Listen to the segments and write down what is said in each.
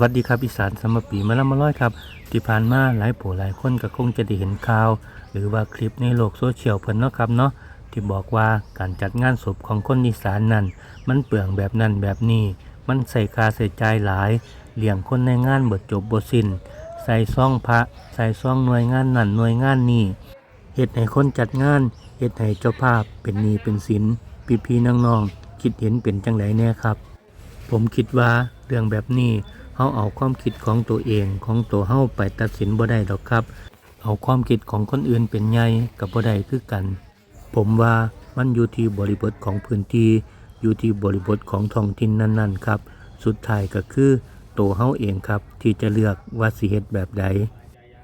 วัสดีครับอีสานสมปีมาละมาร้อยครับที่ผ่านมาหลายผู้หลายคนก็คงจะได้เห็นข่าว หรือว่าคลิปในโลกโซเชียลเพิ่นเนาะครับเนาะที่บอกว่าการจัดงานศพของคนอีสานนั้น มันเปลืองแบบนั้นแบบนี้ มันใส่ค่าใส่ใจหลายเลี้ยงคนในงานเบิดจบบ่สิ้นใส่ซ่องพระใส่ซ่องหน่วยงานนั่นหน่วยงานนี้เฮ็ดให้คนจัดงานเฮ็ดให้เจ้าภาพเป็นนีเป็นสินพี่ๆน้องๆคิดเห็นเป็นจังไดแน่ครับ ผมคิดว่าเรื่องแบบนี้ เฮาเอาความคิดของตัวเองของตัวเฮาไปตัดสินบ่ได้ดอกครับ เอาความคิดของคนอื่นเป็นใหญ่กับบ่ได้คือกัน ผมว่ามันอยู่ที่บริบทของพื้นที่อยู่ที่บริบทของท้องถิ่นนั้นๆครับ สุดท้ายก็คือตัวเฮาเองครับ ที่จะเลือกว่าสิเฮ็ดแบบใด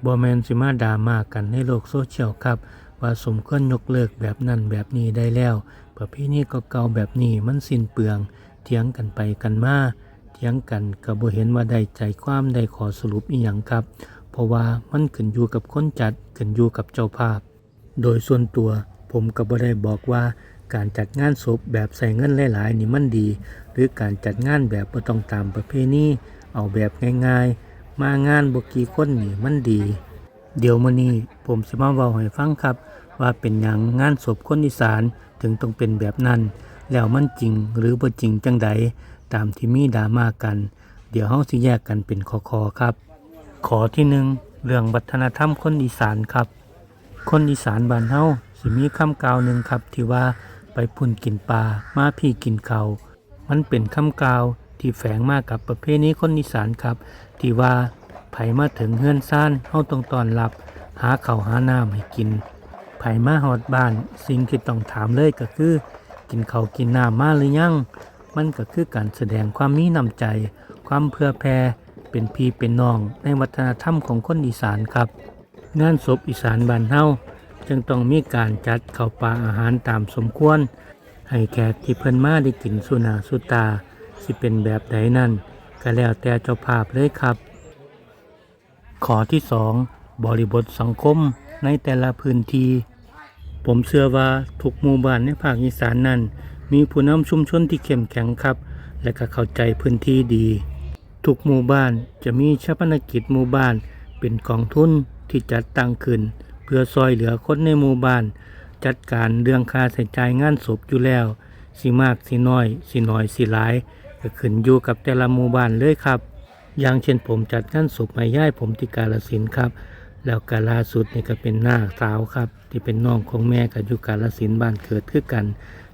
บ่แมนสิมาดราม่ากันในโลกโซเชียลครับ ว่าสมควรยกเลิกแบบนั้นแบบนี้ได้แล้วประเพณีเก่าแบบนี้มันสิ้นเปลือง เถียงกันไปกันมา เถียงกันก็บ่เห็นว่าได้ใจความได้ขอสรุปอีหยังครับ เพราะว่ามันขึ้นอยู่กับคนจัดขึ้นอยู่กับเจ้าภาพ โดยส่วนตัวผมก็บ่ได้บอกว่าการจัดงานศพแบบใส่เงินหลายๆนี่มันดี หรือการจัดงานแบบบ่ต้องตามประเพณีเอาแบบง่ายๆ มางานบ่กี่คนนี่มันดี เดี๋ยวมื้อนี้ผมสิมาเว้าให้ฟังครับ ว่าเป็นหยังงานศพคนอีสานถึงต้องเป็นแบบนั้น แล้วมันจริงหรือบ่จริงจังใด ตามที่มีดราม่ากัน เดี๋ยวเฮาสิแยกกันเป็นข้อๆครับ ขอที่หนึ่งเรื่องวัฒนธรรมคนอีสานครับ คนอีสานบ้านเฮาสิมีคำกล่าวหนึ่งครับ ที่ว่าไปพุ่นกินปลามาพี่กินเขามันเป็นคำกล่าวที่แฝงมากกับประเพณีคนอีสานครับ ที่ว่าไผมาถึงเฮือนซ่านเฮาต้องตอนรับ หาเขาหาน้ำให้กินไผมาฮอดบ้าน สิ่งที่ต้องถามเลยก็คือ กินเขากินน้ำมาหรือยัง มันก็คือการแสดงความมีน้ำใจ ความเพื่อแผ่เป็นพี่เป็นน้องในวัฒนธรรมของคนอีสานครับ งานศพอีสานบ้านเฮาจึงต้องมีการจัดข้าวปลาอาหารตามสมควร ให้แขกที่เพิ่นมาได้กินสุนาสุตา สิเป็นแบบใดนั่นก็แล้วแต่เจ้าภาพเลยครับขอที่สองบริบทสังคมในแต่ละพื้นที่ผมเชื่อว่าทุกหมู่บ้านในภาคอีสานนั้น มีผู้นำชุมชนที่เข้มแข็งครับ และก็เข้าใจพื้นที่ดี ทุกหมู่บ้านจะมีชาปนกิจหมู่บ้าน เป็นกองทุนที่จัดตั้งขึ้น เพื่อซอยเหลือคนในหมู่บ้าน จัดการเรื่องค่าใช้จ่ายงานศพอยู่แล้ว สิมากสิน้อย สิน้อยสิหลายก็ขึ้นอยู่กับแต่ละหมู่บ้านเลยครับ อย่างเช่นผมจัดงานศพแม่ย่ายผมที่กาลสินครับแล้วกาล่าสุดนี่ก็เป็นหน้าสาวครับ ที่เป็นน้องของแม่กับอยู่กาลสินบ้านเกิดคือกัน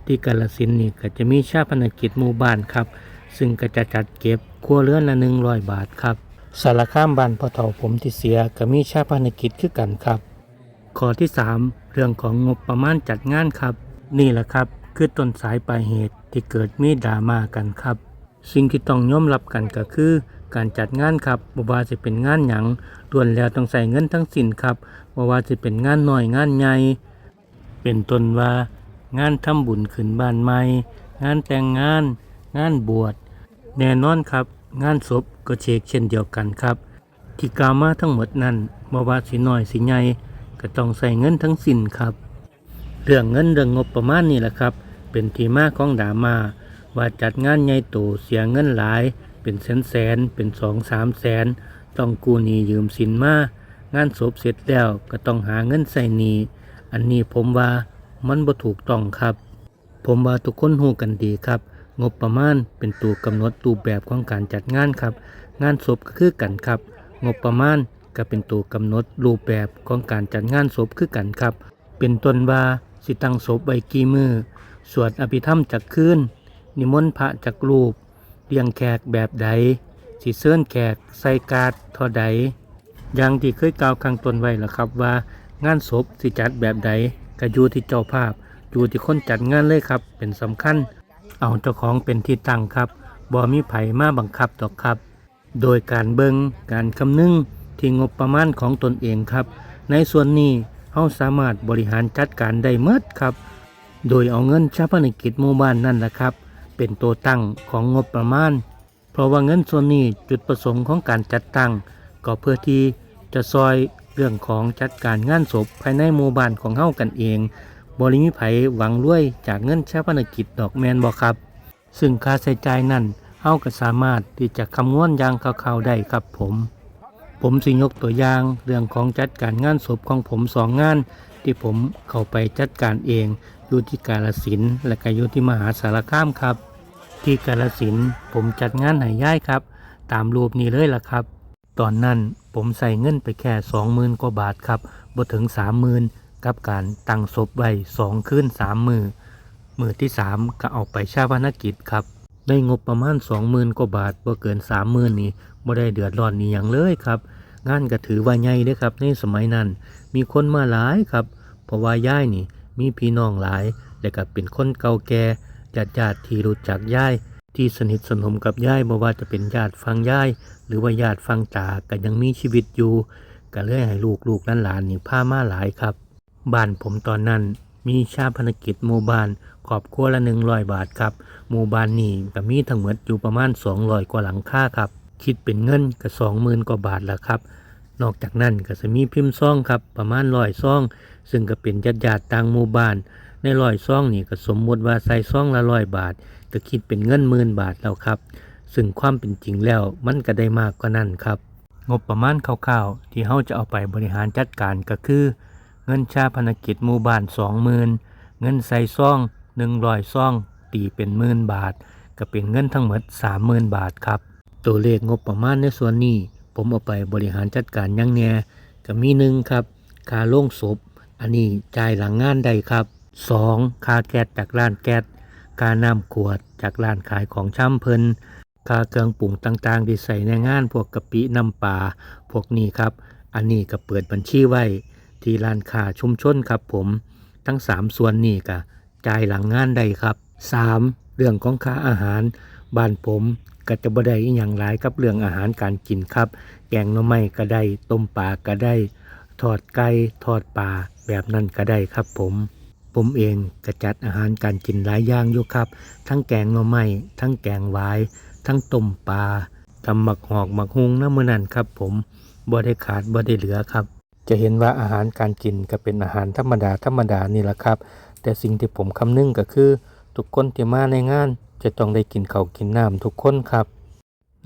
ที่กาลสินนี่ก็จะมีชาปนกิจหมู่บ้านครับ ซึ่งก็จะจัดเก็บครัวเรือนละหนึ่งร้อยบาทครับสารข้ามบ้านพ่อเฒ่าผมที่เสียก็มีชาปนกิจคือกันครับข้อที่ 3 เรื่องของงบประมาณจัดงานครับ นี่แหละครับ คือต้นสายปลายเหตุที่เกิดมีดราม่ากันครับ สิ่งที่ต้องยอมรับกันก็คือ การจัดงานครับบ่ว่าจะเป็นงานหยังล้วนแล้วต้องใส่เงินทั้งสิ้นครับบ่ว่าจะเป็นงานน้อยงานใหญ่เป็นต้นว่า งานทำบุญขึ้นบ้านใหม่ งานแต่งงาน งานบวช แน่นอนครับ งานศพก็เชกเช่นเดียวกันครับ ที่กล่ามาทั้งหมดนั้นบ่ว่าสิน้อยสิใหญ่ก็ต้องใส่เงินทั้งสิ้นครับ เรื่องเงินเรื่องงบประมาณนี่แหละครับ เป็นที่มาของดามาว่าจัดงานใหญ่โตเสียเงินหลาย เป็นแสนแสนเป็นสองสามแสนต้องกู้หนี้ยืมสินมางานศพเสร็จแล้วก็ต้องหาเงินใส่หนี้อันนี้ผมว่า มันบ่ถูกต้องครับ ผมว่าทุกคนฮู้กันดีครับ งบประมาณเป็นตัวกำหนดรูปแบบของการจัดงานครับ งานศพก็คือกันครับ งบประมาณก็เป็นตัวกำหนดรูปแบบของการจัดงานศพคือกันครับ เป็นต้นว่าสิตั้งศพไว้กี่มือสวดอภิธรรมจากคืนนิมนต์พระจากรูปเลี้ยงแขกแบบใดสิเชิญแขกใส่การ์ดเท่าใดอย่างที่เคยกล่าวข้างต้นไว้แล้วครับว่า งานศพสิจัดแบบใด ก็อยู่ที่เจ้าภาพอยู่ที่คนจัดงานเลยครับ เป็นสำคัญ เอาเจ้าของเป็นที่ตั้งครับบ่มีไผมาบังคับดอกครับ โดยการเบิงการคำนึงที่งบประมาณของตนเองครับ ในส่วนนี้เฮาสามารถบริหารจัดการได้เมดครับ โดยเอาเงินชาปนกิจหมู่บ้านนั่นแหละครับ เป็นตัวตั้งของงบประมาณ เพราะว่าเงินส่วนนี้จุดประสงค์ของการจัดตั้ง ก็เพื่อที่จะซอย เรื่องของจัดการงานศพภายในหมู่บ้านของเฮากันเองบริมีไผหวังรวยจากเงินชาปนกิจดอกแมนบ่ครับ ซึ่งค่าใช้จ่ายนั้นเฮาก็สามารถที่จะคำนวณอย่างคร่าวๆได้ครับผม ผมสิยกตัวอย่างเรื่องของจัดการงานศพของผมสองงาน ที่ผมเข้าไปจัดการเองอยู่ที่กาลสินและก็อยู่ที่มหาสารคามครับ ที่กาลสินผมจัดงานใหายย่ายครับ ตามรูปนี้เลยล่ะครับ ตอนนั้น ผมใส่เงินไปแค่สองหมื่นกว่าบาทครับบ่ถึงสามหมื่นกับการตั้งศพไว้สองคืนสามมือมือที่สามก็เอาไปชาวนกิจครับ ได้งบประมาณสองหมื่นกว่าบาทบ่เกินสามหมื่นนี่บ่ได้เดือดร้อนนี่อย่างเลยครับ งานก็ถือว่าใหญ่เด้อครับในสมัยนั้น มีคนมาหลายครับ เพราะว่าย่ายนี่มีพี่น้องหลาย และก็เป็นคนเก่าแก่ญาติญาติที่รู้จักย่าย ที่สนิทสนมกับย่ายบ่ว่าจะเป็นญาติฟังย่าย หรือว่าญาติฟังตาก็ยังมีชีวิตอยู่ก็เลยให้ลูกลูกหลานๆนี่พามาหลายครับ บ้านผมตอนนั้นมีชาพนกิจหมู่บ้านขอบครัวละหนึ่งร้อยบาทครับหมู่บ้านนี่ก็มีทั้งหมดอยู่ประมาณสองร้อยกว่าหลังคาครับ คิดเป็นเงินก็สองหมื่นกว่าบาทละครับ นอกจากนั้นก็จะมีพิมพ์ซองครับประมาณร้อยซอง ซึ่งก็เป็นญาติญาติต่างหมู่บ้านในร้อยซองนี่ก็สมมติว่าใส่ซองละร้อยบาท ก็คิดเป็นเงินหมื่นบาทแล้วครับ ซึ่งความเป็นจริงแล้วมันก็ได้มากกว่านั้นครับ งบประมาณคร่าวๆ ที่เฮาจะเอาไปบริหารจัดการก็คือ เงินชาพนกิจหมู่บ้าน20,000เงินใส่ซอง100ซอง ตีเป็นหมื่นบาท ก็เป็นเงินทั้งหมด 30,000 บาทครับ ตัวเลขงบประมาณในส่วนนี้ ผมเอาไปบริหารจัดการยังแหน่ก็มีหนึ่งครับค่าโล่งศพอันนี้จ่ายหลังงานได้ครับ 2. ค่าแก๊สจากร้านแก๊ส ค่าน้ำขวดจากร้านขายของช่ำเพิ่นค่าเครื่องปรุงต่างๆ ที่ใส่ในงานพวกกะปิน้ำปลาพวกนี้ครับ อันนี้ก็เปิดบัญชีไว้ ที่ร้านค้าชุมชนครับผม ทั้ง 3 ส่วนนี้ก็จ่ายหลังงานได้ครับ 3. เรื่องของค่าอาหาร บ้านผมก็จะบ่ได้อย่างหลายกับเรื่องอาหารการกินครับ แกงหน่อไม้ก็ได้ ต้มปลาก็ได้ ทอดไก่ ทอดปลา แบบนั้นก็ได้ครับผม ผมเองก็จัดอาหารการกินหลายอย่างอยู่ครับ ทั้งแกงหน่อไม้ทั้งแกงหวาย ทั้งต้มปลาทำหมักหอกหมักฮุงน้ำมือนั่นครับ ผมบ่ได้ขาดบ่ได้เหลือครับ จะเห็นว่าอาหารการกินก็เป็นอาหารธรรมดาธรรมดานี่แหละครับ แต่สิ่งที่ผมคำนึงก็คือ ทุกคนที่มาในงาน จะต้องได้กินข้าวกินน้ำทุกคนครับ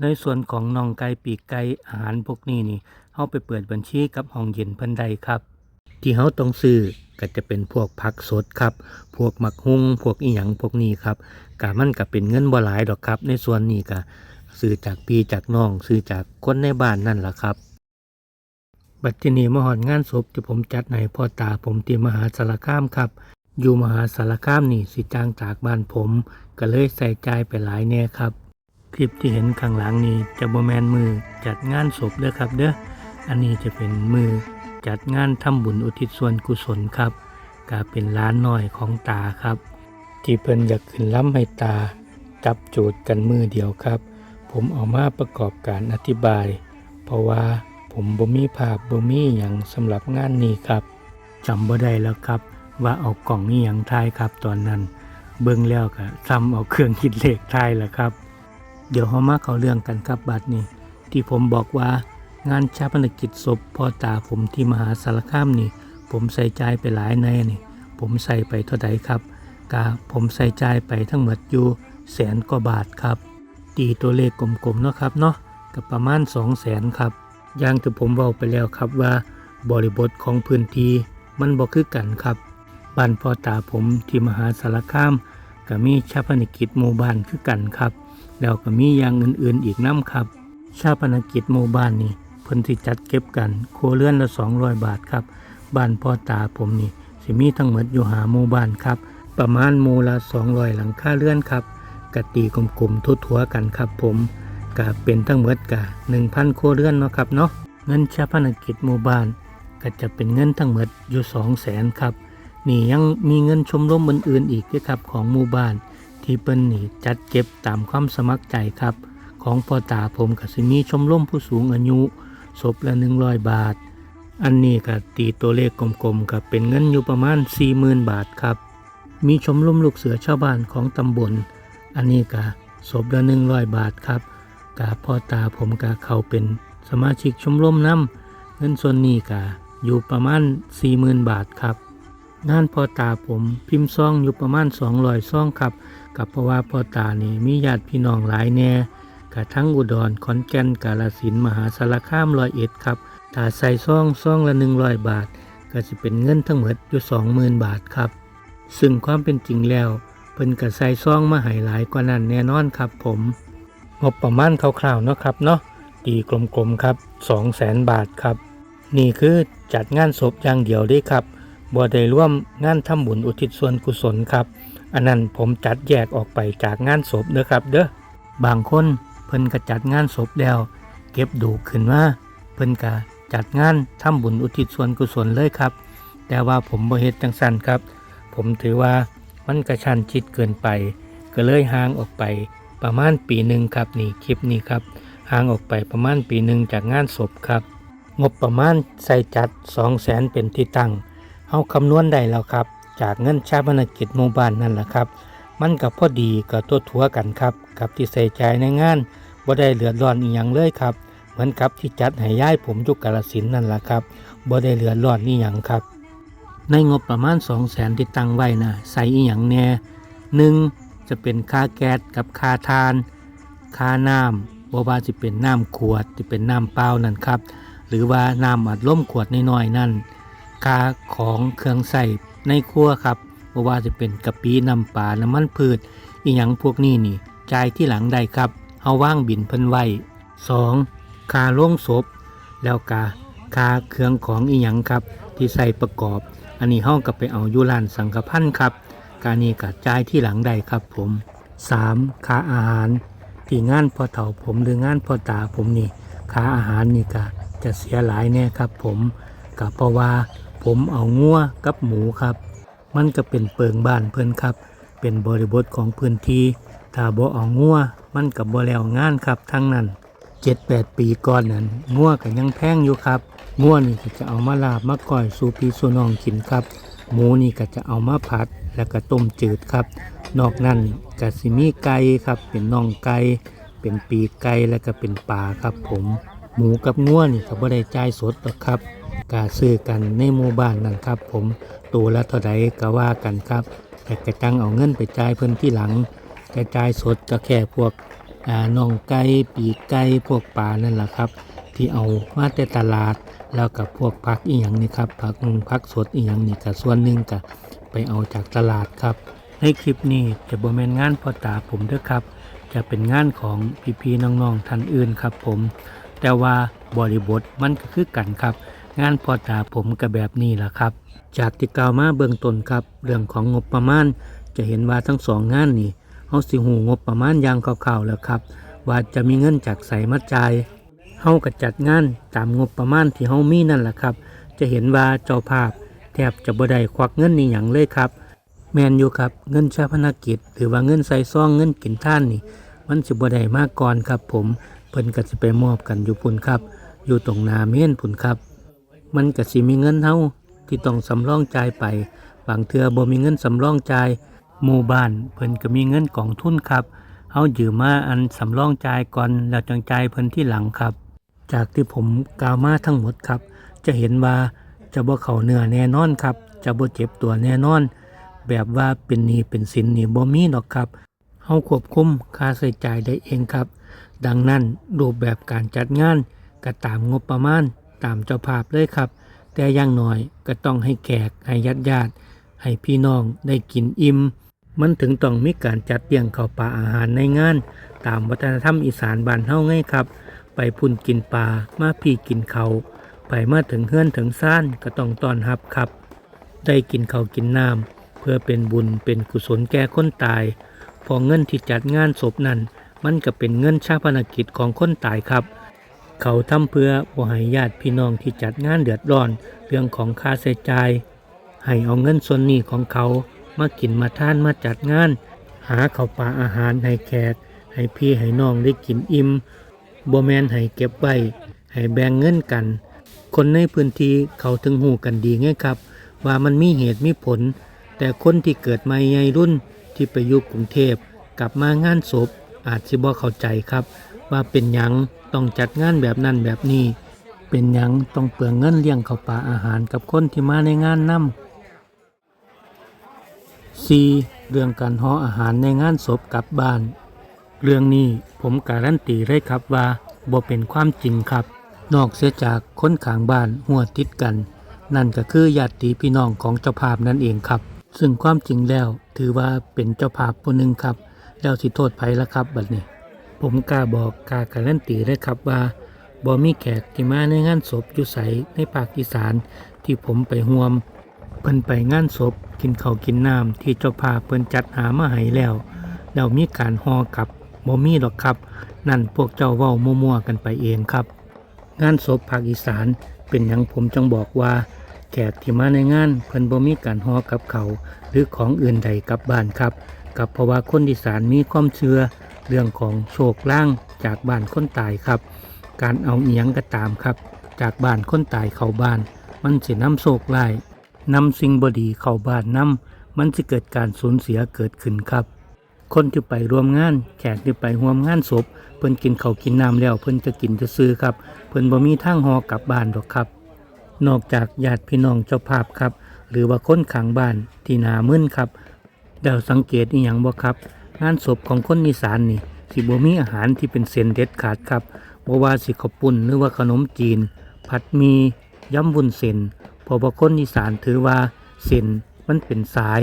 ในส่วนของน่องไก่ปีกไก่อาหารพวกนี้นี่เฮาไปเปิดบัญชีกับห้องเย็นเพิ่นใดครับ ที่เฮาต้องซื้อ ก็จะเป็นพวกผักสดครับ พวกหมักฮุงพวกอีหยังพวกนี้ครับกะมันก็เป็นเงินบ่หลายดอกครับ ในส่วนนี้ก็ซื้อจากพี่จากน้องซื้อจากคนในบ้านนั่นแหละครับ บัดทีนี้มหอดงานศพที่ผมจัดให้พ่อตาผมที่มหาสารคามครับ อยู่มหาสารคามนี่สิจ้างจากบ้านผม ก็เลยใส่ใจไปหลายแน่ครับ คลิปที่เห็นข้างหลังนี้จะบ่แมนมือจัดงานศพเด้อครับเด้ออันนี้จะเป็นมือ จัดงานทำบุญอุทิศส่วนกุศลครับก็เป็นร้านน้อยของตาครับ ที่เพิ่นอยากขึ้นล้ำให้ตา จับโจทย์กันมือเดียวครับ ผมเอามาประกอบการอธิบาย เพราะว่าผมบ่มีภาพบ่มีหยังสำหรับงานนี้ครับจำบ่ได้แล้วครับ ว่าเอากล่องนี้ยังทายครับตอนนั้น เบิ่งแล้วก็ซ้ำเอาเครื่องคิดเลขทายแล้วครับ เดี๋ยวเฮามาเข้าเรื่องกันครับบัดนี้ ที่ผมบอกว่า งานชาปนกิจศพพ่อตาผมที่มหาสารคามนี่ ผมใส่ใจไปหลายในนี่ ผมใส่ไปเท่าใดครับกาผมใส่ใจไปทั้งหมดอยู่แสนกว่าบาทครับตีตัวเลขกลมๆเนาะครับเนาะกับประมาณ 2 0 0แสนครับอย่างที่ผมเว้าไปแล้วครับว่า บริบทของพื้นที่มันบ่คือกันครับบ้านพ่อตาผมที่มหาสารคามก็มีชาปนกิจหมู่บ้านคือกันครับ แล้วก็มีอย่างอื่นๆอีกน้ำครับ ชาปนกิจหมู่บ้านนี่ เพิ่นที่จัดเก็บกันครัวเรือนละ200 บาทครับ บ้านพ่อตาผมนี่สิมีทั้งหมดอยู่หาหมู่บ้านครับ ประมาณหมู่ละ200 หลังคาเรือนครับกตีกลมๆทั่วๆกันครับ ผมก็เป็นทั้งหมดกะ1,000ครัวเรือนเนาะครับเนาะเงินชาปนกิจหมู่บ้านก็จะเป็นเงินทั้งหมดอยู่2 0 0แสนครับนี่ยังมีเงินชมรมอื่นๆอีกด้วยครับของหมู่บ้าน ที่เปิ้นนี่จัดเก็บตามความสมัครใจครับ ของพ่อตาผมก็สิมีชมรมผู้สูงอายุ ศพละ100บาท อันนี้ก็ตีตัวเลขกลมๆกับเป็นเงินอยู่ประมาณ 40,000 บาทครับ มีชมรมลูกเสือชาวบ้านของตำบล อันนี้ก็ศพละ100บาทครับกาพ่อตาผมก็เข้าเป็นสมาชิกชมรมน้ำเงินส่วนนี้ก็อยู่ประมาณ 40,000 บาทครับงานพ่อตาผมพิมพ์ซองอยู่ประมาณ200ซองครับกับเพราะว่าพ่อตานี่มีญาติพี่น้องหลายแน่ กะทั้งอุดรขอนแก่นกาฬสินธุ์มหาสารคามร้อยเอ็ดครับถ้าใส่ซองซองละ100บาท ก็จะเป็นเงินทั้งหมดอยู่20,000บาทครับ ซึ่งความเป็นจริงแล้วเพิ่นก็ใส่ซองมาให้หลายกว่านั้นแน่นอนครับผมงบประมาณคร่าวๆเนาะครับเนาะตีกลมๆครับ200,000บาทครับ นี่คือจัดงานศพอย่างเดียวด้ครับบ่ได้ร่วมงานทำบุญอุทิศส่วนกุศลครับ อันนั้นผมจัดแยกออกไปจากงานศพเด้อครับเด้อบางคน เพิ่นก็จัดงานศพแล้ว เก็บดูขึ้นมาเพิ่นก็จัดงานทำบุญอุทิศส่วนกุศลเลยครับ แต่ว่าผมบ่เฮ็ดจังซั่นครับ ผมถือว่ามันกระชันชิดเกินไป ก็เลยห่างออกไปประมาณปีหนึ่งครับนี่คลิปนี้ครับห่างออกไปประมาณปีหนึ่งจากงานศพครับ งบประมาณใส่จัด 2 0 0แสนเป็นที่ตั้งเอาคำนวณได้แล้วครับ จากเงินชาปนกิจหมู่บ้านนั่นแหละครับ มันกับพอดีกับตัวถัวกันครับกับที่ใส่ใจในงานบ่ได้เหลือดร้อนอีหยังเลยครับ เหมือนกับที่จัดให้ย้ายผมยุกกาลสินธุ์นั่นแหละครับบ่ได้เหลือดร้อนนี่หยังครับ ในงบประมาณ 2 0 0แสนที่ตั้งไว้นะใส่อีหยังแน่หนึ่งจะเป็นค่าแก๊สกับค่าทาน ค่าน้ำบ่ว่าจะเป็นน้ำขวดที่เป็นน้ำเปล่านั่นครับ หรือว่าน้ำอัดลมขวดน้อยๆนั่นค่าของเครื่องใส่ในครัวครับ บ่ว่าจะเป็นกะปิน้ำปลาน้ำมันพืชอีหยังพวกนี้นี่จ่ายที่หลังได้ครับเฮาว่างบินเพิ่นไว้ 2. ค่าโล่งศพ แล้วกาค่าเครื่องของอีหยังครับ ที่ใส่ประกอบ อันนี้เฮาก็ไปเอาอยู่ร้านสังฆพันธ์ครับ การนี้ก็จ่ายที่หลังได้ครับผม 3. ค่าอาหารที่งานพ่อเฒ่าผมหรืองานพ่อตาผมนี่ค่าอาหารนี่ก็จะเสียหลายแน่ครับผมก็เพราะว่าผมเอางัวกับหมูครับ มันก็เป็นเปิงบ้านเพิ่นครับ เป็นบริบทของพื้นที่ถ้าบ่เอางัวมันกับบ่แล้วงานครับทั้งนั้นเจ็ดแปดปีก่อนนั้นงัวก็ยังแพงอยู่ครับงัวนี่ก็จะเอามาลาบมาก้อยสู่พี่สูนองกินครับ หมูนี่ก็จะเอามาผัดแล้วก็ต้มจืดครับ นอกนั้นก็สิมีไก่ครับ เป็นน่องไก่เป็นปีไก่แล้วก็เป็นปลาครับผม หมูกับงัวนี่ก็บ่ได้จ่ายสดหรอกครับกาซื้อกันในหมู่บ้านนั่นครับ ผมตัวละเท่าใดก็ว่ากันครับ แต่กระจังเอาเงินไปจ่ายเพิ่นที่หลังกระจายสดก็แค่พวกน่องไก่ปีกไก่พวกปลานั่นแหละครับ ที่เอามาแต่ตลาดแล้วกับพวกผักอีหยังนี่ครับผักผักสดอีหยังนี่ก็ส่วนหนึ่งก็ไปเอาจากตลาดครับ ในคลิปนี้จะบ่แม่นงานพ่อตาผมเด้อครับ จะเป็นงานของพี่ๆน้องๆท่านอื่นครับ ผม แต่ว่าบริบทมันก็คือกันครับ งานพอตาผมก็แบบนี้แหละครับ จากที่กล่าวมาเบื้องต้นครับ เรื่องของงบประมาณ จะเห็นว่าทั้งสองงานนี่เฮาสิหูงบประมาณอย่างคร่าวๆแล้วครับ ว่าจะมีเงินจากใสมาจ่ายเฮาก็จัดงานตามงบประมาณที่เฮามีนั่นแหละครับ จะเห็นว่าเจ้าภาพ แทบจะบ่ได้ควักเงินนี่หยังเลยครับ แมนอยู่ครับเงินชาพนกิจ หรือว่าเงินใส่ซองเงินกินท่านนี่ มันสิบ่ได้มากก่อนครับผม เพิ่นก็สิไปมอบกันอยู่พุ่นครับ อยู่ตรงนาเมนพุ่นครับ มันก็สิมีเงินเฮาที่ต้องสำรองจ่ายไป บางเทื่อบ่มีเงินสำรองจ่ายหมู่บ้านเพิ่นก็มีเงินกองทุนครับเฮายืมมาอันสำรองจ่ายก่อนแล้วจังจ่ายเพิ่นที่หลังครับ จากที่ผมกล่าวมาทั้งหมดครับ จะเห็นว่าจะบ่เข้าเนื้อแน่นอนครับ จะบ่เจ็บตัวแน่นอน แบบว่าเป็นหนี้เป็นสินนี่บ่มีดอกครับเฮาควบคุมค่าใช้จ่ายได้เองครับ ดังนั้นรูปแบบการจัดงานก็ตามงบประมาณตามเจ้าภาพเลยครับ แต่อย่างน้อยก็ต้องให้แขกให้ญาติญาติให้พี่น้องได้กินอิ่มมันถึงต้องมีการจัดเลี้ยงข้าวปลาอาหารในงาน ตามวัฒนธรรมอีสานบ้านเฮาไงครับ ไปพุ่นกินปลามาพี่กินเขาไปมาถึงเฮือนถึงซ่านก็ต้องต้อนรับครับ ได้กินเขากินน้ำเพื่อเป็นบุญเป็นกุศลแก่คนตาย พอเงินที่จัดงานศพนั้น มันก็เป็นเงินชาปนกิจของคนตายครับ เขาทำเพื่อบ่ให้ญาติพี่น้องที่จัดงานเดือดร้อน เรื่องของค่าใช้จ่ายให้เอาเงินส่วนนี้ของเขามากินมาท่านมาจัดงาน หาเข้าปลาอาหารให้แขก ให้พี่ให้น้องได้กินอิ่มบ่แมนให้เก็บไว้ให้แบ่งเงินกัน คนในพื้นที่เขาถึงหูกันดีไงครับ ว่ามันมีเหตุมีผล แต่คนที่เกิดมาใหญ่รุ่นที่ไปอยู่กรุงเทพกลับมางานศพ อาจสิบ่เข้าใจครับ ว่าเป็นหยังต้องจัดงานแบบนั้นแบบนี้ เป็นหยังต้องเปลืองเงินเลี้ยงข้าวปลาอาหารกับคนที่มาในงานนำ 4. เรื่องการห่ออาหารในงานศพกลับบ้าน เรื่องนี้ผมการันตีเลยครับว่าบ่เป็นความจริงครับ นอกเสียจากคนขางบ้านหัวติดกัน นั่นก็คือญาติพี่น้องของเจ้าภาพนั่นเองครับ ซึ่งความจริงแล้วถือว่าเป็นเจ้าภาพผู้หนึ่งครับ แล้วสิโทษไผละครับบัดนี้ ผมกล้าบอกกล้าการันตีเลยครับว่าบ่มีแขกที่มาในงานศพอยู่ไสในภาคอีสานที่ผมไปห่วม เพิ่นไปงานศพกินข้าวกินน้ำที่เจ้าภาพเพิ่นจัดหามาให้แล้วแล้วมีการห่อกลับบ่มีหรอกครับ นั่นพวกเจ้าเว้ามั่วๆกันไปเองครับ งานศพภาคอีสานเป็นหยังผมจังบอกว่า แขกที่มาในงานเพิ่นบ่มีการห่อกับเขาหรือของอื่นใดกลับบ้านครับ กับเพราะว่าคนอีสานมีความเชื่อเรื่องของโชคล่างจากบ้านคนตายครับ การเอาเอียงก็ตามครับ จากบ้านคนตายเข้าบ้าน มันสินำโชคร้ายนำสิ่งบดีเข้าบ้านนำมันจะเกิดการสูญเสียเกิดขึ้นครับ คนที่ไปร่วมงาน แขกที่ไปร่วมงานศพ เพิ่นกินเขากินน้ำแล้ว เพิ่นจะกินจะซื้อครับ เพิ่นบ่มีทางหอกลับบ้านดอกครับ นอกจากญาติพี่น้องเจ้าภาพครับ หรือว่าคนข้างบ้านที่นามึนครับ เดาสังเกตอีหยังบ่ครับ งานศพของคนอีสานนี่สิบ่มีอาหารที่เป็นเส้นเด็ดขาดครับบ่ว่าสิข้าวปุ้นหรือว่าขนมจีน ผัดหมียำวุ้นเส้นเพราะว่าคนอีสานถือว่าเส้นมันเป็นสาย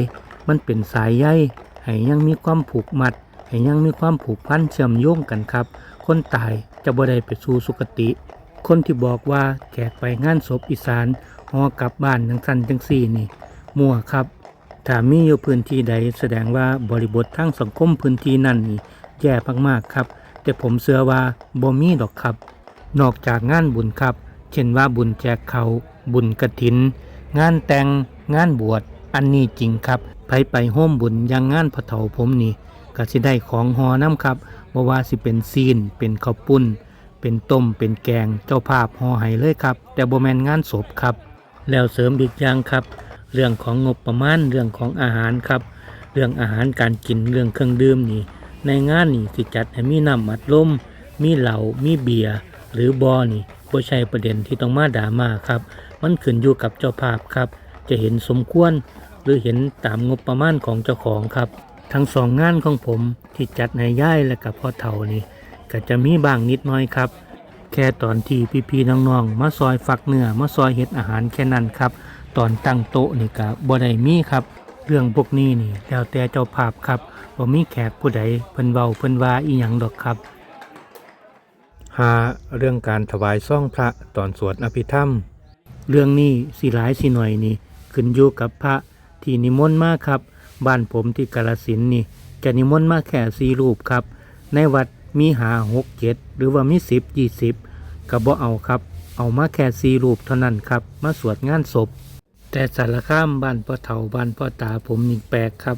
มันเป็นสายใยให้ยังมีความผูกมัดให้ยังมีความผูกพันเชื่อมโยงกันครับ คนตายจะบ่ได้ไปสู่สุคติ คนที่บอกว่าแขกไปงานศพอีสานหอกลับบ้านทั้งสันจังสี่นี่มั่วครับ ถ้ามีอยู่พื้นที่ใดแสดงว่าบริบททางสังคมพื้นที่นั่นนี่แย่มากๆครับ แต่ผมเชื่อว่าบ่มีดอกครับ นอกจากงานบุญครับ เช่นว่าบุญแจกเขาบุญกระถิน งานแต่งงานบวชอันนี้จริงครับไปไปโฮมบุญอยังงานพระเถาผมนี่ก็สิได้ของหอน้ำครับบ่ว่าสิเป็นซีน เป็นข้าวปุ้น เป็นต้มเป็นแกงเจ้าภาพห่อให้เลยครับ แต่บ่แมนงานศพครับ แล้วเสริมอีกอย่างครับ เรื่องของงบประมาณเรื่องของอาหารครับ เรื่องอาหารการกินเรื่องเครื่องดื่มนี่ ในงานนี่สิจัดให้มีน้ำอัดลมมีเหล้ามีเบียร์หรือบอนี่บ่ใช่ประเด็นที่ต้องมาด่ามาครับ มันขึ้นอยู่กับเจ้าภาพครับ จะเห็นสมควร หรือเห็นตามงบประมาณของเจ้าของครับ ทั้งสองงานของผมที่จัดในย่ายและกับพ่อเฒ่านี่ก็จะมีบางนิดน้อยครับ แค่ตอนที่พี่ๆน้องๆมาซอยฝักเนื้อมาซอยเห็ดอาหารแค่นั้นครับ ตอนตั้งโต๊ะนี่ก็บ่ได้มีครับ เรื่องพวกนี้นี่แล้วแต่เจ้าภาพครับบ่มีแขกผู้ใดเพิ่นเว้าเพิ่นว่าอีหยังดอกครับหาเรื่องการถวายซ่องพระตอนสวดอภิธรรม เรื่องนี้สิหลายสิหน่อยนี่ขึ้นอยู่กับพระที่นิมนต์มาครับ บ้านผมที่กาลสินธุ์นี่ จะนิมนต์มาแค่สี่รูปครับ ในวัดมีหาหกเจ็ดหรือว่ามีสิบยี่สิบก็บ่เอาครับ เอามาแค่สี่รูปเท่านั้นครับ มาสวดงานศพ แต่สารข้ามบ้านพ่อเฒ่าบ้านพ่อตาผมนี่แปลกครับ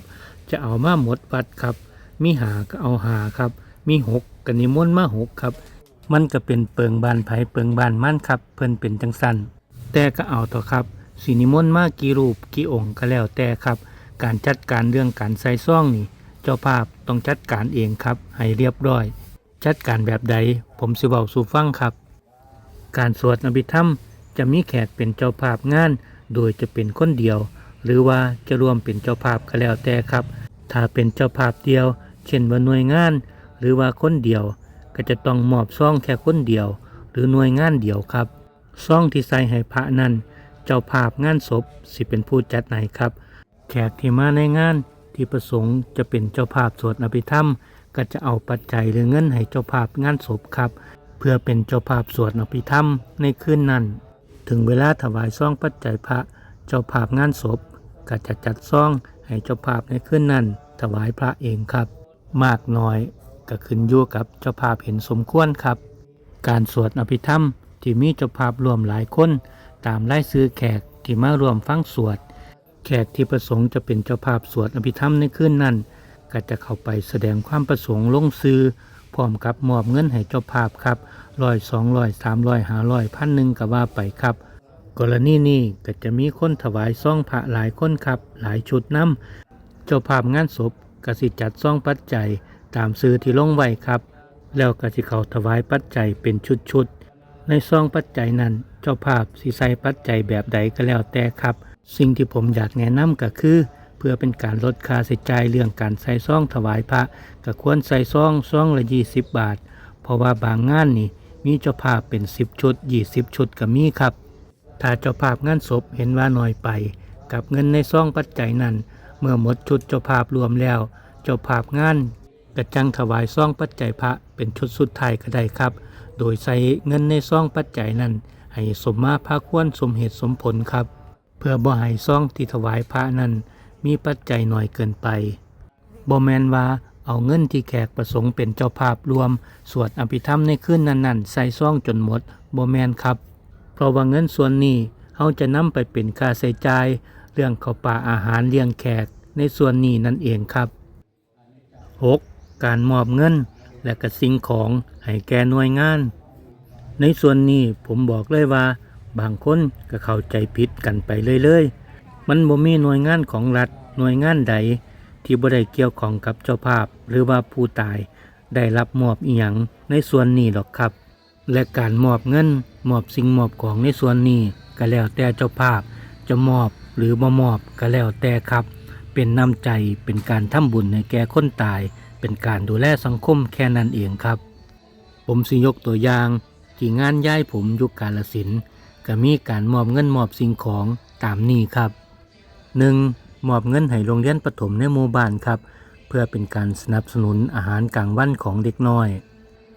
จะเอามาหมดวัดครับ มีหาก็เอาหาครับ มีหกก็นิมนต์มาหกครับ มันก็เป็นเปิงบานไผเปิงบานมั่นครับ เพิ่นเป็นจังสันแต่ก็เอาต่อครับสีนิมนต์มากี่รูปกี่องค์ก็แล้วแต่ครับ การจัดการเรื่องการใส่ซ่องนี่ เจ้าภาพต้องจัดการเองครับ ให้เรียบร้อย จัดการแบบใด ผมสิเว้าสู่ฟังครับ การสวดอภิธรรมจะมีแขกเป็นเจ้าภาพงาน โดยจะเป็นคนเดียว หรือว่าจะรวมเป็นเจ้าภาพก็แล้วแต่ครับ ถ้าเป็นเจ้าภาพเดียว เช่นว่าหน่วยงาน หรือว่าคนเดียว ก็จะต้องมอบซ่องแค่คนเดียว หรือหน่วยงานเดียวครับซ่องที่ใส่ให้พระนั้น เจ้าภาพงานศพสิเป็นผู้จัดไหนครับ แขกที่มาในงานที่ประสงค์จะเป็นเจ้าภาพสวดอภิธรรม ก็จะเอาปัจจัยหรือเงินให้เจ้าภาพงานศพครับ เพื่อเป็นเจ้าภาพสวดอภิธรรมในคืนนั้น ถึงเวลาถวายซ่องปัจจัยพระเจ้าภาพงานศพก็จะจัดซ่องให้เจ้าภาพในคืนนั้น ถวายพระเองครับ มากน้อยก็ขึ้นอยู่กับเจ้าภาพเห็นสมควรครับ การสวดอภิธรรมที่มีเจ้าภาพรวมหลายคน ตามไล่ซื้อแขกที่มารวมฟังสวด แขกที่ประสงค์จะเป็นเจ้าภาพสวดอภิธรรมในคืนนั้นก็จะเข้าไปแสดงความประสงค์ลงซื้อ พร้อมกับมอบเงินให้เจ้าภาพครับร้อยสองร้อยสามร้อยห้าร้อยพันหนึ่งก็ว่าไปครับ กรณีนี้ก็จะมีคนถวายซ่องพระหลายคนครับหลายชุดน้ำเจ้าภาพงานศพกสิจัดซ่องปัจจัยตามซื้อที่ลงไว้ครับ แล้วก็สิเขาถวายปัจจัยเป็นชุดๆในซองปัจจัยนั้น เจ้าภาพสิใส่ปัจจัยแบบใดก็แล้วแต่ครับ สิ่งที่ผมอยากแนะนำก็คือ พื่อเป็นการลดค่าใช้จ่ายเรื่องการใส่ซองถวายพระก็ควรใส่ซองซองละ20บาท เพราะว่าบางงานนี่มีเจ้าภาพเป็น10ชุด20ชุดก็มีครับ ถ้าเจ้าภาพงานศพเห็นว่าน้อยไป กับเงินในซองปัจจัยนั้น เมื่อหมดชุดเจ้าภาพรวมแล้ว เจ้าภาพงานกระจังถวายซองปัจจัยพระเป็นชุดสุดท้ายก็ได้ครับ โดยใส่เงินในซองปัจจัยนั้น ให้สมมาพระควรสมเหตุสมผลครับ เพื่อบ่ให้ซองที่ถวายพระนั้น มีปัจจัยหน่อยเกินไปบ่แมนว่าเอาเงินที่แขกประสงค์เป็นเจ้าภาพรวม สวดอภิธรรมในคืนนั้นๆ ใส่ซองจนหมดบ่แมนครับ เพราะว่าเงินส่วนนี้เฮาจะนำไปเป็นค่าใช้จ่ายเรื่องข้าวปลาอาหารเลี้ยงแขกในส่วนนี้นั่นเองครับ 6. การมอบเงินและกระสิ่งของให้แก่หน่วยงาน ในส่วนนี้ผมบอกเลยว่า บางคนก็เข้าใจผิดกันไปเลยๆ มันบ่มีหน่วยงานของรัฐหน่วยงานใด ที่บ่ได้เกี่ยวของกับเจ้าภาพ หรือว่าผู้ตายได้รับมอบอีหยังในส่วนนี้หรอกครับ และการมอบเงินมอบสิ่งมอบของในส่วนนี้ก็แล้วแต่เจ้าภาพจะมอบหรือบ่มอบก็แล้วแต่ครับ เป็นน้ำใจเป็นการทำบุญให้แก่คนตาย เป็นการดูแลสังคมแค่นั้นเองครับ ผมสิยกตัวอย่างที่งานย้ายผมยุคกาลสินก็มีการมอบเงินมอบสิ่งของตามนี้ครับ 1. มอบเงินให้โรงเรียนประถมในหมู่บ้านครับ เพื่อเป็นการสนับสนุนอาหารกลางวันของเด็กน้อย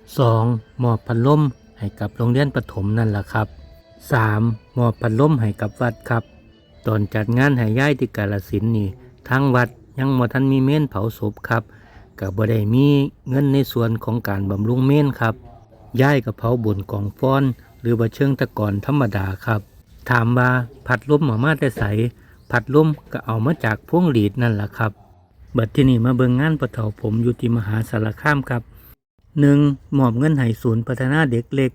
2. มอบพัดลมให้กับโรงเรียนประถมนั่นแหละครับ 3. มอบพัดลมให้กับวัดครับ ตอนจัดงานให้ย่ายที่กาลสินนี่ทางวัดยังบ่ทันมีเมนเผาศพครับก็บ่ได้มีเงินในส่วนของการบำรุงเมนครับย่ายกับเผาบนกองฟ้อน หรือว่เชิงตะกอนธรรมดาครับ ถามว่าพัดลมหมามาแต่ใส พัดลมก็เอามาจากพวงหลีดนั่นแหละครับ บัดที่นี่มาเบิงงานประเถาผมอยู่ที่มหาสารคามครับ 1. มอบเงินให้ศูนย์พัฒนาเด็กเล็ก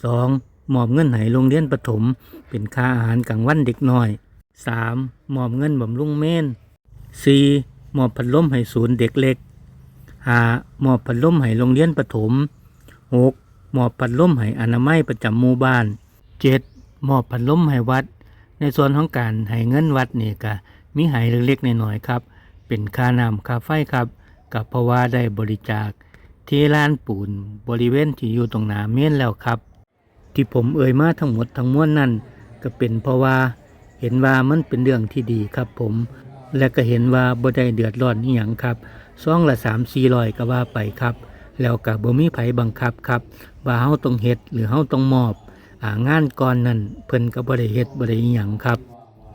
2. มอบเงินให้โรงเรียนประถม เป็นค่าอาหารกลางวันเด็กน้อย 3. มอบเงินบำรุงเมน 4. มอบพัดลมให้ศูนย์เด็กเล็ก 5. มอบพัดลมให้โรงเรียนประถม 6. มอบพัดลมให้อนามัยประจำหมู่บ้าน 7. มอบพัดลมให้วัด ในส่วนของการให้เงินวัดนี่ก็มีให้เล็กๆน้อยๆครับ เป็นค่าน้ำค่าไฟครับกับเพราะว่าได้บริจาคที่ลานปูนบริเวณที่อยู่ตรงหน้าเมนแล้วครับ ที่ผมเอ่ยมาทั้งหมดทั้งมวลนั่นก็เป็นเพราะว่าเห็นว่ามันเป็นเรื่องที่ดีครับผม และก็เห็นว่าบ่ได้เดือดร้อนอีหยังครับซองละสามสี่ร้อยก็ว่าไปครับ แล้วก็บ่มีไผบังคับครับ ว่าเฮาต้องเฮ็ดหรือเฮาต้องมอบ งานก่อนนั่นเพิ่นก็บ่ได้เฮ็ดบ่ได้หยังครับ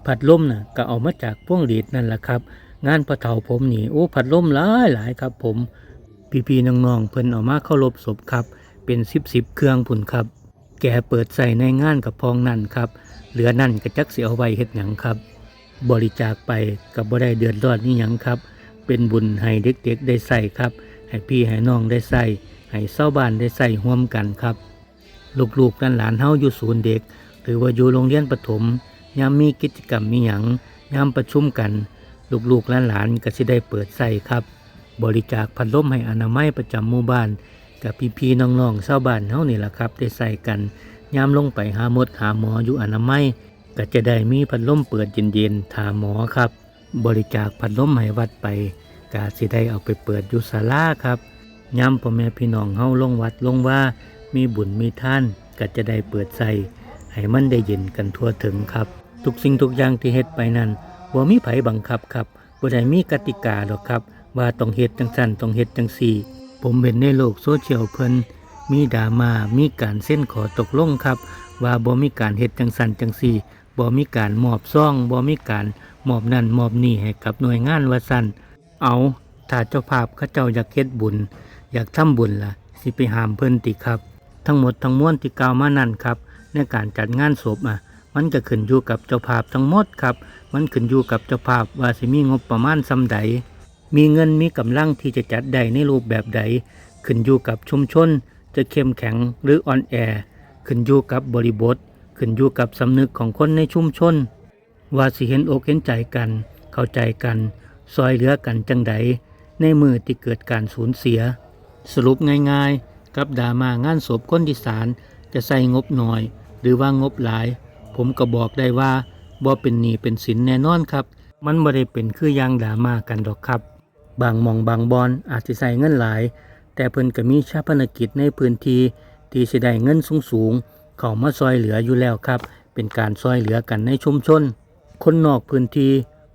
พัดลมน่ะก็เอามาจากพวงหลีดนั่นแหละครับ งานประเถาผมนี่โอ้พัดลมหลายหลายครับ ผมพี่ๆน้องๆเพิ่นเอามาเคารพศพครับ เป็นสิบสิบเครื่องพุ่นครับ แกเปิดใส่ในงานกับพองนั่นครับ เหลือนั่นก็จักเสียเอาไว้เฮ็ดหยังครับ บริจาคไปกับบ่ได้เดือดร้อนนี่หยังครับ เป็นบุญให้เด็กๆได้ใส่ครับ ให้พี่ให้น้องได้ใส่ให้เศร้าบ้านได้ใส่ร่วมกันครับ ลูกๆหลานๆเฮาอยู่ศูนย์เด็ก หรือว่าอยู่โรงเรียนประถมยามมีกิจกรรมมีหยังยามประชุมกัน ลูกๆหลานๆก็สิได้เปิดใส่ครับ บริจาคพัดลมให้อนามัยประจำหมู่บ้านกับพี่ๆน้องๆชาวบ้านเฮานี่แหละครับได้ใส่กันยามลงไปหาหมดหาหมออยู่อนามัยก็จะได้มีพัดลมเปิดเย็นๆถาหมอครับ บริจาคพัดลมให้วัดไปก็สิได้เอาไปเปิดอยู่ศาลาครับยามพ่อแม่พี่น้องเฮาลงวัดลงว่า มีบุญมีท่านก็จะได้เปิดใส่ให้มันได้เย็นกันทั่วถึงครับ ทุกสิ่งทุกอย่างที่เฮ็ดไปนั้นบ่มีไผบังคับครับบ่ได้มีกติกาหรอกครับ ว่าต้องเฮ็ดจังสั่นต้องเฮ็ดจังสี่ ผมเห็นในโลกโซเชียลเพิ่นมีดราม่ามีการเส้นขอตกลงครับ ว่าบ่มีการเฮ็ดจังสั่นจังสี่บ่มีการมอบซ่องบ่มีการมอบนั่นมอบนี่ให้กับหน่วยงานว่าสั่นเอาถ้าเจ้าภาพเขาเจ้าอยากเฮ็ดบุญ อยากทำบุญล่ะ สิไปหามเพิ่นติครับ ทั้งหมดทั้งมวลที่กล่าวมานั่นครับ ในการจัดงานศพอะมันก็ขึ้นอยู่กับเจ้าภาพทั้งหมดครับ มันขึ้นอยู่กับเจ้าภาพว่าสิมีงบประมาณซำใด มีเงินมีกำลังที่จะจัดได้ในรูปแบบใด ขึ้นอยู่กับชุมชน จะเข้มแข็งหรืออ่อนแอ ขึ้นอยู่กับบริบท ขึ้นอยู่กับสำนึกของคนในชุมชน ว่าสิเห็นอกเห็นใจกัน เข้าใจกัน ซอยเหลือกันจังใด ในมือที่เกิดการสูญเสีย สรุปง่ายๆ กับดามางานศพคนที่สารจะใส่งบหน่อย หรือว่างบหลาย ผมก็บอกได้ว่าบ่เป็นหนี้เป็นสินแน่นอนครับ มันบ่ได้เป็นคือยางดาม่ากันดอกครับ บางมองบางบอนอาจสิใส่เงินหลาย แต่เพิ่นก็มีชาปนกิจในพื้นที่ที่สิได้เงินสูงๆเข้ามาซอยเหลืออยู่แล้วครับ เป็นการซอยเหลือกันในชุมชน คนนอกพื้นที่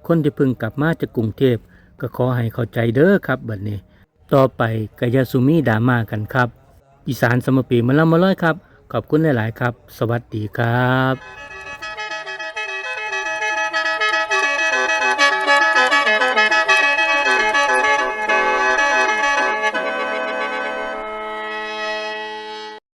คนที่เพิ่งกลับมาจากกรุงเทพก็ขอให้เข้าใจเด้อครับบัดนี้ ต่อไปก็อย่าสุมีดาม่ากันครับ อีสานสมปีมาแล้วมาร้อยครับ ขอบคุณหลาย ๆ ครับ สวัสดีครับ